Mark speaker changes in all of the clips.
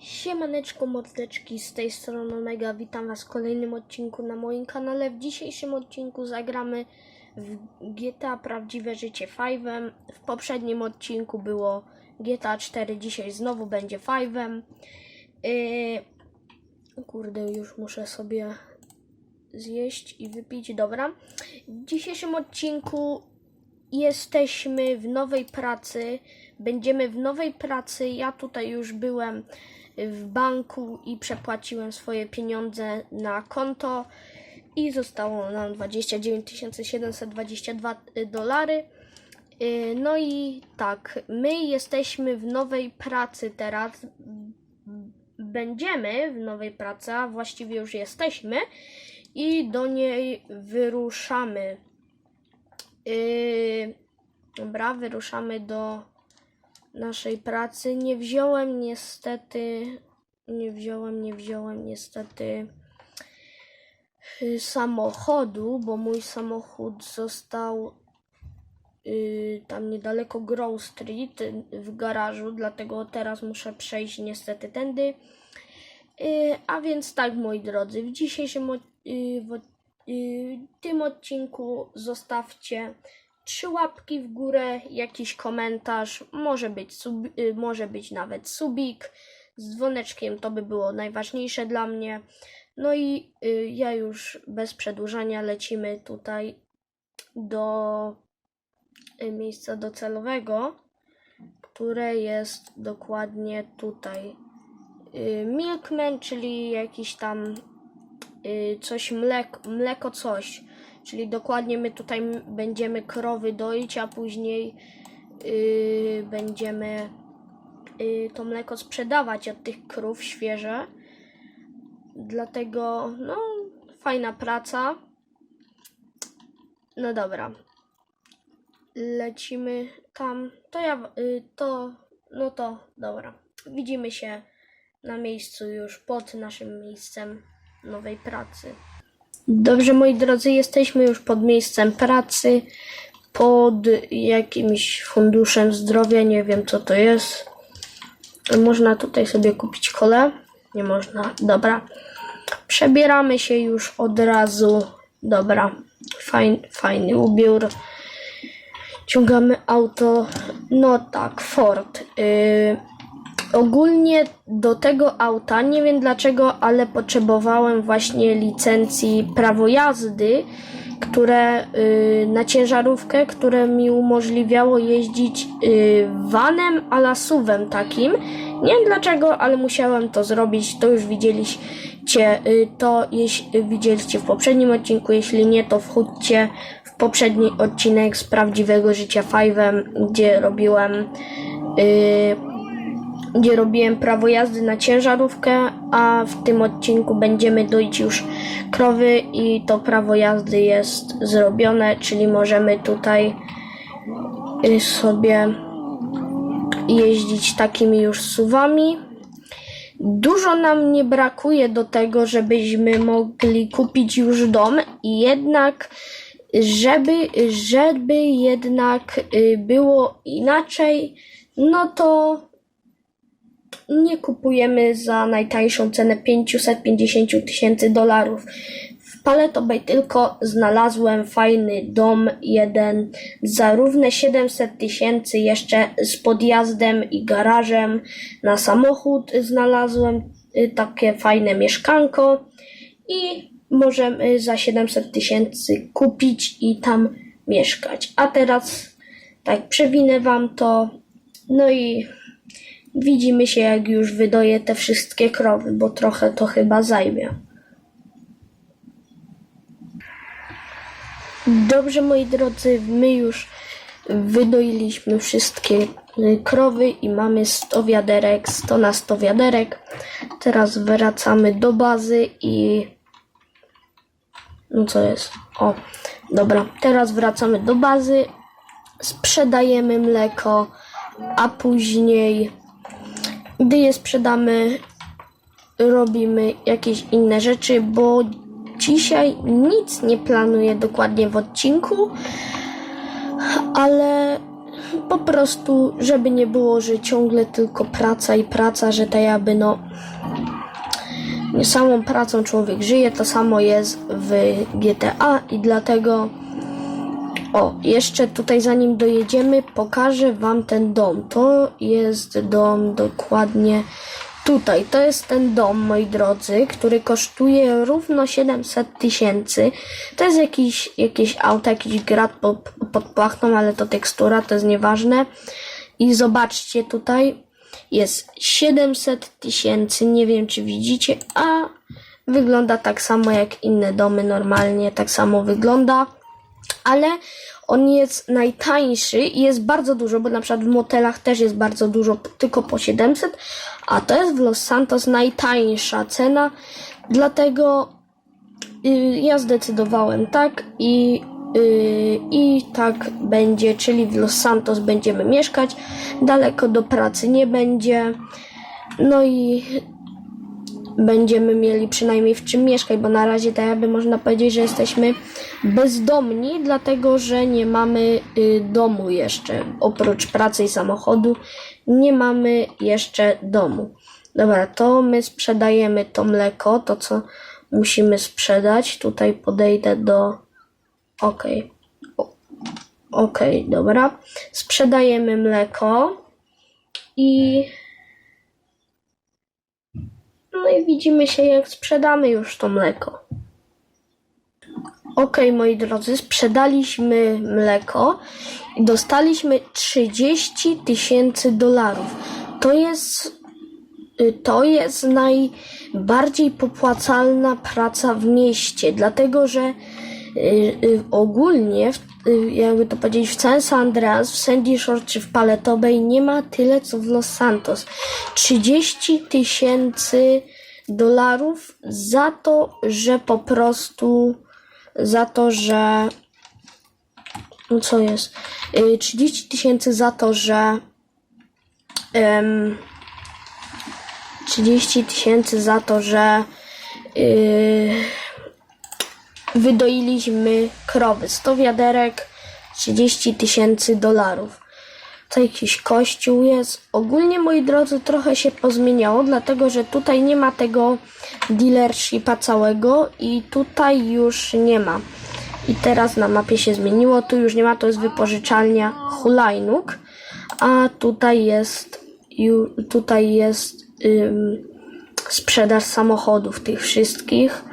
Speaker 1: Siemaneczko mordeczki, z tej strony Omega, witam was w kolejnym odcinku na moim kanale. W dzisiejszym odcinku zagramy w GTA Prawdziwe Życie 5. W poprzednim odcinku było GTA 4, dzisiaj znowu będzie 5. Yy, kurde, już muszę sobie zjeść i wypić, dobra. W dzisiejszym odcinku jesteśmy w nowej pracy. Będziemy w nowej pracy. Ja tutaj już byłem w banku i przepłaciłem swoje pieniądze na konto i zostało nam 29 722 dolary. Yy, No i tak, my jesteśmy w nowej pracy teraz. Będziemy w nowej pracy, a właściwie już jesteśmy i do niej wyruszamy. Yy, dobra, wyruszamy do naszej pracy. Nie wziąłem niestety, nie wziąłem, nie wziąłem niestety y, samochodu, bo mój samochód został y, tam niedaleko Grove Street w garażu, dlatego teraz muszę przejść niestety tędy. Y, A więc tak, moi drodzy, w dzisiejszym y, w y, tym odcinku zostawcie trzy łapki w górę, jakiś komentarz, może być, sub, y, może być nawet subik z dzwoneczkiem, to by było najważniejsze dla mnie. No i y, ja już bez przedłużania lecimy tutaj do y, miejsca docelowego, które jest dokładnie tutaj. Milkman, czyli jakiś tam coś mleko, mleko coś. Czyli dokładnie my tutaj będziemy krowy doić, a później y, będziemy y, to mleko sprzedawać od tych krów świeże. Dlatego, no, fajna praca. No dobra. Lecimy tam. To ja, y, to, no to dobra. Widzimy się na miejscu już pod naszym miejscem nowej pracy. Dobrze, moi drodzy, jesteśmy już pod miejscem pracy, pod jakimś funduszem zdrowia, nie wiem co to jest. Można tutaj sobie kupić kole? Nie można, dobra. Przebieramy się już od razu. Dobra, fajny, fajny ubiór. Ciągamy auto. No tak, Ford. Yy, Ogólnie do tego auta, nie wiem dlaczego, ale potrzebowałem właśnie licencji prawo jazdy, które y, na ciężarówkę, które mi umożliwiało jeździć y, vanem a la suwem takim. Nie wiem dlaczego, ale musiałem to zrobić. To już widzieliście, y, to jeśli widzieliście w poprzednim odcinku. Jeśli nie, to wchódźcie w poprzedni odcinek z prawdziwego życia Five'em, gdzie robiłem y, gdzie robiłem prawo jazdy na ciężarówkę, a w tym odcinku będziemy doić już krowy i to prawo jazdy jest zrobione, czyli możemy tutaj y, sobie jeździć takimi już suwami. Dużo nam nie brakuje do tego, żebyśmy mogli kupić już dom, jednak żeby, żeby jednak y, było inaczej, no to nie kupujemy za najtańszą cenę 550 tysięcy dolarów. W Paleto tylko znalazłem fajny dom, jeden za równe 700 tysięcy, jeszcze z podjazdem i garażem na samochód znalazłem y, takie fajne mieszkanko i możemy za 700 tysięcy kupić i tam mieszkać. A teraz tak przewinę wam to, no i Widzimy się, jak już wydoję te wszystkie krowy, bo trochę to chyba zajmie. Dobrze, moi drodzy, my już wydoiliśmy wszystkie y, krowy i mamy 100 wiaderek, 100 na 100 wiaderek. Teraz wracamy do bazy i... No co jest? O, dobra. Teraz wracamy do bazy, sprzedajemy mleko, a później gdy je sprzedamy, robimy jakieś inne rzeczy, bo dzisiaj nic nie planuję dokładnie w odcinku, ale po prostu, żeby nie było, że ciągle tylko praca i praca, że tak jakby no samą pracą człowiek żyje, to samo jest w GTA i dlatego o, jeszcze tutaj zanim dojedziemy, pokażę wam ten dom. To jest dom dokładnie tutaj. To jest ten dom, moi drodzy, który kosztuje równo 700 tysięcy. To jest jakiś, jakieś auto, jakiś grat pod, pod płachną, ale to tekstura, to jest nieważne. I zobaczcie tutaj, jest 700 tysięcy, nie wiem czy widzicie, a wygląda tak samo jak inne domy normalnie, tak samo wygląda ale on jest najtańszy i jest bardzo dużo, bo na przykład w motelach też jest bardzo dużo, tylko po 700, a to jest w Los Santos najtańsza cena, dlatego y, ja zdecydowałem tak i, y, i tak będzie, czyli w Los Santos będziemy mieszkać, daleko do pracy nie będzie, no i będziemy mieli przynajmniej w czym mieszkać, bo na razie tak jakby można powiedzieć, że jesteśmy bezdomni, dlatego że nie mamy y, domu jeszcze. Oprócz pracy i samochodu nie mamy jeszcze domu. Dobra, to my sprzedajemy to mleko, to co musimy sprzedać. Tutaj podejdę do... Okej. O- Okej, dobra. Sprzedajemy mleko i... No i widzimy się, jak sprzedamy już to mleko. Okej, moi drodzy, sprzedaliśmy mleko i dostaliśmy 30 tysięcy dolarów. To jest, y, to jest najbardziej popłacalna praca w mieście, dlatego że y, y, ogólnie, w- jakby to powiedzieć, w San Andreas, w Sandy Shore czy w Paleto Bay nie ma tyle co w Los Santos. 30 tysięcy dolarów za to, że po prostu za to, że no co jest? Y, 30 tysięcy za to, że em, 30 tysięcy za to, że y, wydoiliśmy krowy. 100 wiaderek, 30 tysięcy dolarów. To jakiś kościół jest. Ogólnie, moi drodzy, trochę się pozmieniało, dlatego że tutaj nie ma tego dealershipa całego i tutaj już nie ma. I teraz na mapie się zmieniło. Tu już nie ma, to jest wypożyczalnia hulajnóg, a tutaj jest tutaj jest ym, sprzedaż samochodów tych wszystkich.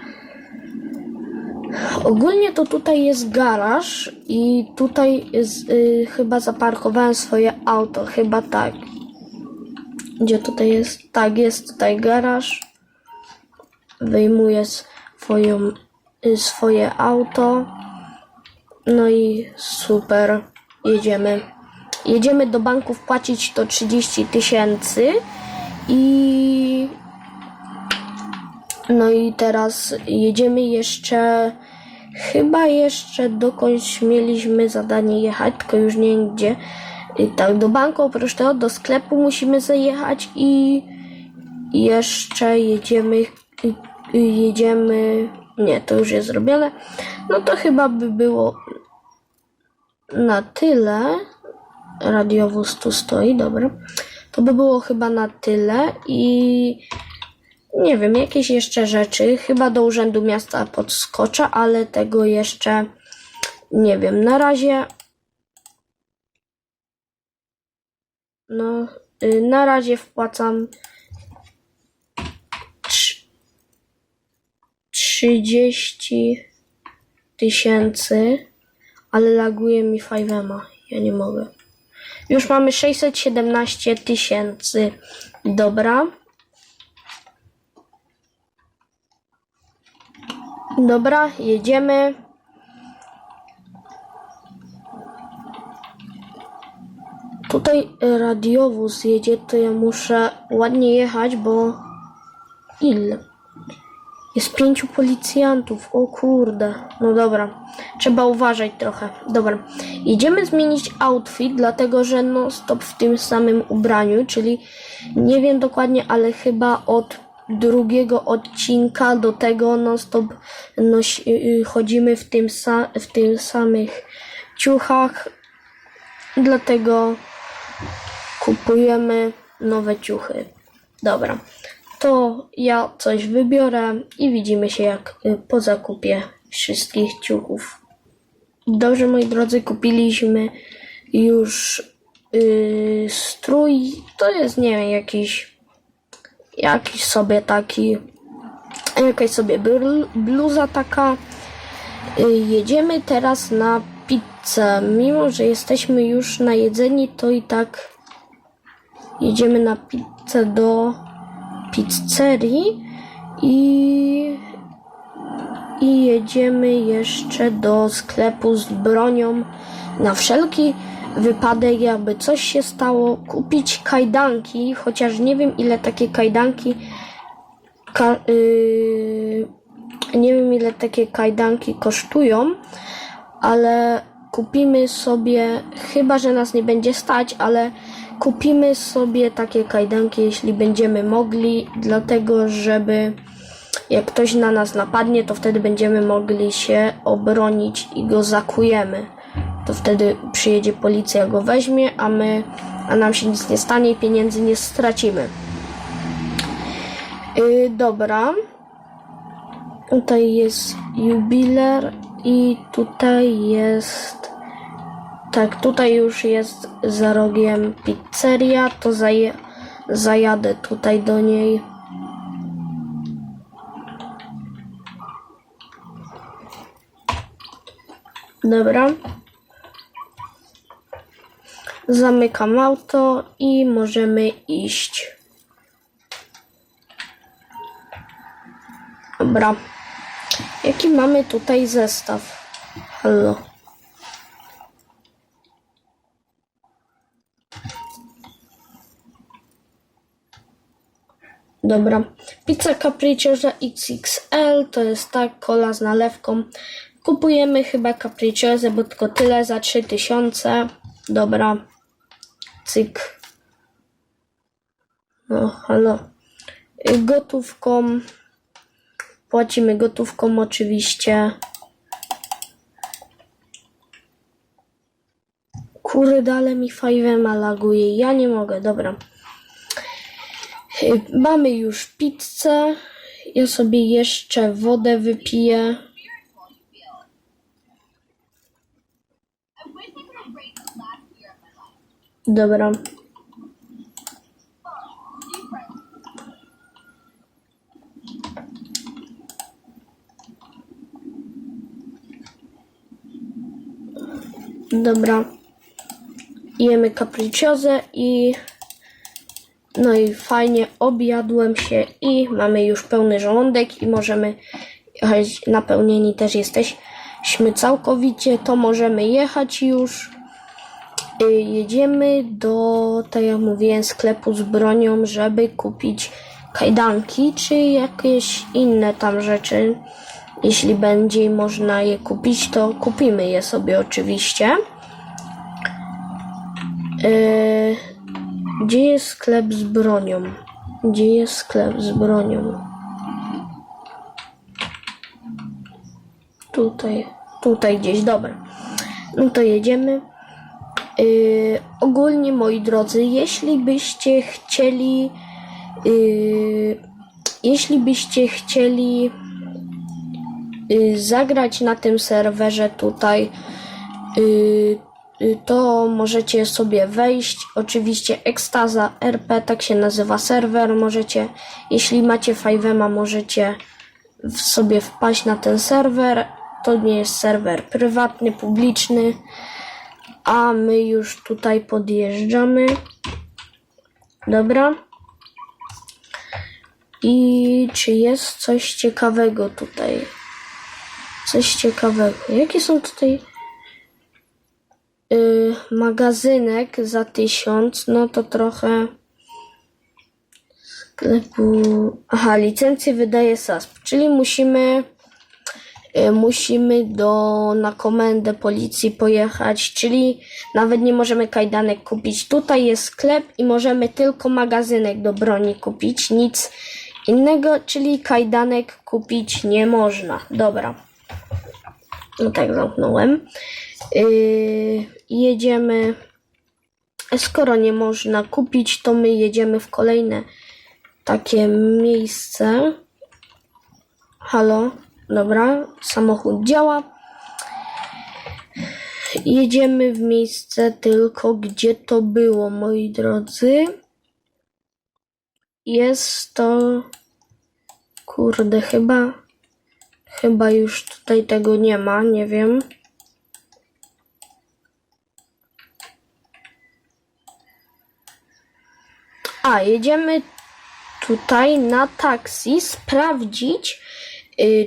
Speaker 1: Ogólnie to tutaj jest garaż i tutaj jest, y, chyba zaparkowałem swoje auto, chyba tak. Gdzie tutaj jest? Tak, jest tutaj garaż. Wyjmuję swoją, y, swoje auto. No i super, jedziemy. Jedziemy do banku wpłacić to 30 tysięcy i no i teraz jedziemy jeszcze, chyba jeszcze dokądś mieliśmy zadanie jechać, tylko już nie gdzie. I tak, do banku, oprócz tego do sklepu musimy zajechać i jeszcze jedziemy, y, y, jedziemy, nie, to już jest zrobione. No to chyba by było na tyle. Radiowóz tu stoi, dobra. To by było chyba na tyle i nie wiem, jakieś jeszcze rzeczy. Chyba do urzędu miasta podskoczę, ale tego jeszcze nie wiem. Na razie. No, y, na razie wpłacam trz- 30 tysięcy, ale laguje mi 5 Ja nie mogę. Już mamy 617 tysięcy. Dobra. Dobra, jedziemy. Tutaj radiowóz jedzie, to ja muszę ładnie jechać, bo ile? Jest pięciu policjantów, o kurde. No dobra, trzeba uważać trochę. Dobra, jedziemy zmienić outfit, dlatego że no stop w tym samym ubraniu, czyli nie wiem dokładnie, ale chyba od drugiego odcinka do tego non stop nosi, y, chodzimy w tym, w tym samych ciuchach dlatego kupujemy nowe ciuchy. Dobra, to ja coś wybiorę i widzimy się jak y, po zakupie wszystkich ciuchów. Dobrze, moi drodzy, kupiliśmy już yy, strój. To jest, nie wiem, jakiś, jakiś sobie taki, jakaś sobie bl- bluza taka. Y, Jedziemy teraz na pizzę. Mimo, że jesteśmy już najedzeni, to i tak jedziemy na pizzę do pizzerii i, i jedziemy jeszcze do sklepu z bronią na wszelki wypadek, jakby coś się stało, kupić kajdanki, chociaż nie wiem ile takie kajdanki ka- yy, nie wiem ile takie kajdanki kosztują, ale kupimy sobie, chyba że nas nie będzie stać, ale kupimy sobie takie kajdanki, jeśli będziemy mogli, dlatego żeby jak ktoś na nas napadnie, to wtedy będziemy mogli się obronić i go zakujemy. To wtedy przyjedzie policja, go weźmie, a my, a nam się nic nie stanie i pieniędzy nie stracimy. Yy, dobra. Tutaj jest jubiler i tutaj jest. Tak, tutaj już jest za rogiem pizzeria, to zaje, zajadę tutaj do niej. Dobra. Zamykam auto i możemy iść. Dobra. Jaki mamy tutaj zestaw? Halo. Dobra. Pizza capricciosa XXL to jest tak, kola z nalewką. Kupujemy chyba capricciosę, bo tylko tyle za 3000. Dobra. Cyk. No, halo. Y, Gotówką. Płacimy gotówką oczywiście. Kurde, ale mi fajwema laguje. Ja nie mogę, dobra. Y, Mamy już pizzę. Ja sobie jeszcze wodę wypiję. Dobra. Dobra. Jemy capricciosę i no i fajnie objadłem się i mamy już pełny żołądek i możemy jechać napełnieni też jesteśmy całkowicie, to możemy jechać już. Y, Jedziemy do, tak jak mówiłem, sklepu z bronią, żeby kupić kajdanki czy jakieś inne tam rzeczy. Jeśli będzie można je kupić, to kupimy je sobie oczywiście. Yy, gdzie jest sklep z bronią? Gdzie jest sklep z bronią? Tutaj, tutaj gdzieś, dobra. No to jedziemy. Yy, ogólnie, moi drodzy, jeśli byście chcieli, yy, jeśli byście chcieli yy, zagrać na tym serwerze tutaj, yy, to możecie sobie wejść. Oczywiście Ekstaza RP, tak się nazywa serwer. Możecie, jeśli macie Fivema, możecie sobie wpaść na ten serwer. To nie jest serwer prywatny, publiczny. A my już tutaj podjeżdżamy. Dobra. I czy jest coś ciekawego tutaj? Coś ciekawego. Jakie są tutaj yy, magazynek za tysiąc? No to trochę sklepu. Aha, licencję wydaje SASP, czyli musimy musimy do, na komendę policji pojechać, czyli nawet nie możemy kajdanek kupić. Tutaj jest sklep i możemy tylko magazynek do broni kupić, nic innego, czyli kajdanek kupić nie można. Dobra. No tak zamknąłem. Yy, jedziemy skoro nie można kupić, to my jedziemy w kolejne takie miejsce. Halo, dobra, samochód działa. Jedziemy w miejsce tylko, gdzie to było, moi drodzy. Jest to. Kurde, chyba. Chyba już tutaj tego nie ma, nie wiem. A, jedziemy tutaj na taksi sprawdzić,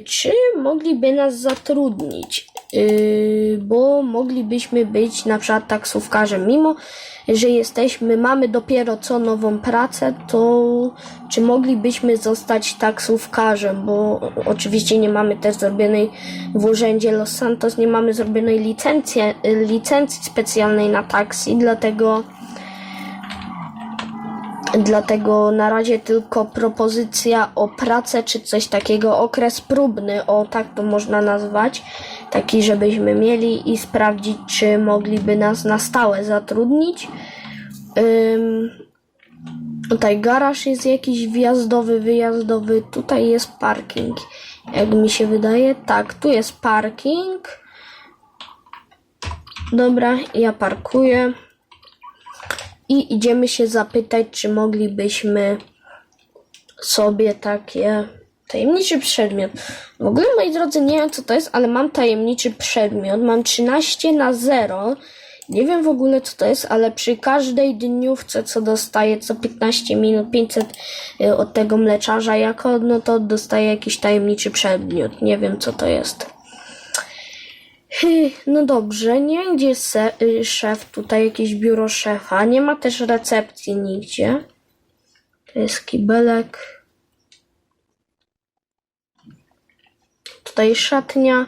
Speaker 1: czy mogliby nas zatrudnić. Y, bo moglibyśmy być na przykład taksówkarzem. Mimo, że jesteśmy, mamy dopiero co nową pracę, to czy moglibyśmy zostać taksówkarzem? Bo oczywiście nie mamy też zrobionej w urzędzie Los Santos, nie mamy zrobionej licencji, licencji specjalnej na taksi, dlatego Dlatego na razie tylko propozycja o pracę czy coś takiego, okres próbny, o tak to można nazwać, taki żebyśmy mieli i sprawdzić, czy mogliby nas na stałe zatrudnić. Ym, tutaj garaż jest jakiś wjazdowy, wyjazdowy, tutaj jest parking. Jak mi się wydaje, tak, tu jest parking. Dobra, ja parkuję i idziemy się zapytać, czy moglibyśmy sobie takie tajemniczy przedmiot. W ogóle, moi drodzy, nie wiem co to jest, ale mam tajemniczy przedmiot. Mam 13 na 0. Nie wiem w ogóle co to jest, ale przy każdej dniówce, co dostaję co 15 minut, 500 y, od tego mleczarza jako, no to dostaję jakiś tajemniczy przedmiot. Nie wiem co to jest. Hy, No dobrze, nie wiem gdzie jest y, szef, tutaj jakieś biuro szefa, nie ma też recepcji nigdzie. To jest kibelek. Tutaj szatnia.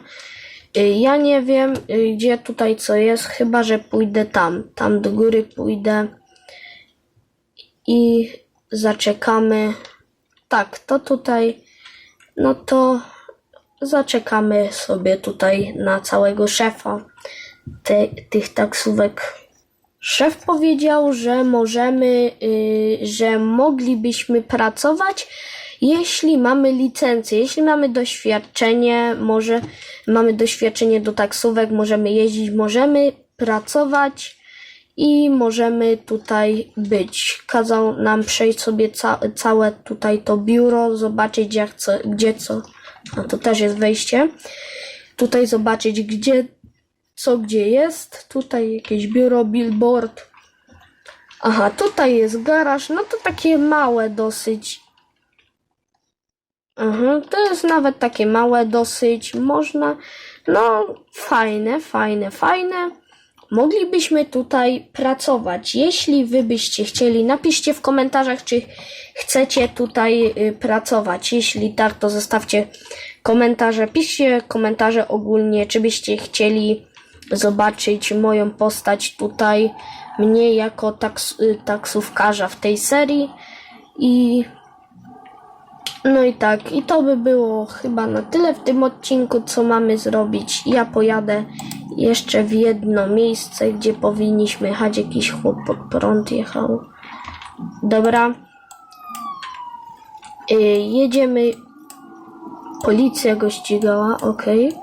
Speaker 1: Y, Ja nie wiem y, gdzie tutaj co jest, chyba że pójdę tam. Tam do góry pójdę i zaczekamy. Tak, to tutaj. No to zaczekamy sobie tutaj na całego szefa te, tych taksówek. Szef powiedział, że możemy, y, że moglibyśmy pracować, jeśli mamy licencję, jeśli mamy doświadczenie, może mamy doświadczenie do taksówek, możemy jeździć, możemy pracować i możemy tutaj być. Kazał nam przejść sobie ca- całe tutaj to biuro, zobaczyć jak co, gdzie co. A to też jest wejście. Tutaj zobaczyć gdzie co gdzie jest. Tutaj jakieś biuro, billboard. Aha, tutaj jest garaż. No to takie małe dosyć. Aha, to jest nawet takie małe dosyć. Można. No, fajne, fajne, fajne. Moglibyśmy tutaj pracować. Jeśli wy byście chcieli, napiszcie w komentarzach, czy chcecie tutaj y, pracować. Jeśli tak, to zostawcie komentarze. Piszcie komentarze ogólnie, czy byście chcieli zobaczyć moją postać tutaj, mnie jako taks, y, taksówkarza w tej serii. I no i tak, i to by było chyba na tyle w tym odcinku, co mamy zrobić. Ja pojadę jeszcze w jedno miejsce, gdzie powinniśmy jechać. Jakiś chłop pod prąd jechał. Dobra. Y, jedziemy. Policja go ścigała, okej.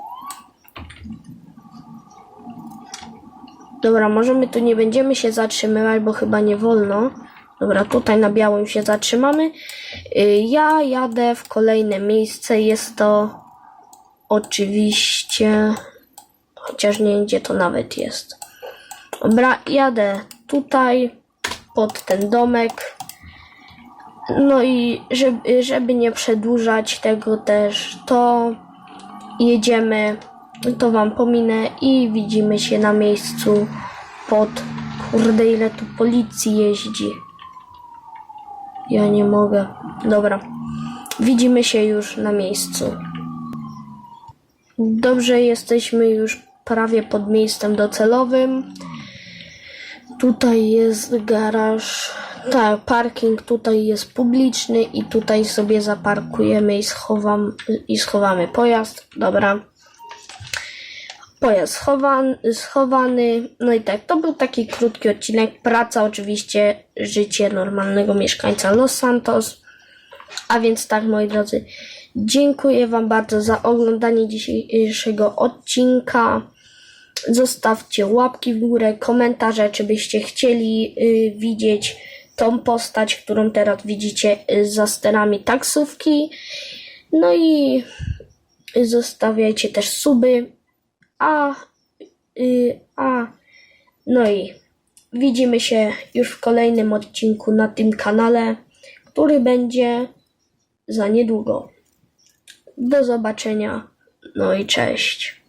Speaker 1: Dobra, może my tu nie będziemy się zatrzymywać, bo chyba nie wolno. Dobra, tutaj na białym się zatrzymamy. Y, Ja jadę w kolejne miejsce. Jest to oczywiście. Chociaż nie gdzie to nawet jest. Dobra, jadę tutaj pod ten domek. No i żeby, żeby nie przedłużać tego też, to jedziemy, to wam pominę i widzimy się na miejscu pod... Kurde, ile tu policji jeździ. Ja nie mogę. Dobra. Widzimy się już na miejscu. Dobrze, jesteśmy już prawie pod miejscem docelowym. Tutaj jest garaż. Tak, parking tutaj jest publiczny i tutaj sobie zaparkujemy i, schowam, i schowamy pojazd. Dobra. pojazd schowany, schowany. No i tak, to był taki krótki odcinek. Praca, oczywiście, życie normalnego mieszkańca Los Santos. A więc tak, moi drodzy, dziękuję Wam bardzo za oglądanie dzisiejszego odcinka. Zostawcie łapki w górę, komentarze, czy byście chcieli y, widzieć tą postać, którą teraz widzicie y, za sterami taksówki. No i zostawiajcie też suby. A, y, a, no i widzimy się już w kolejnym odcinku na tym kanale, który będzie za niedługo. Do zobaczenia. No i cześć.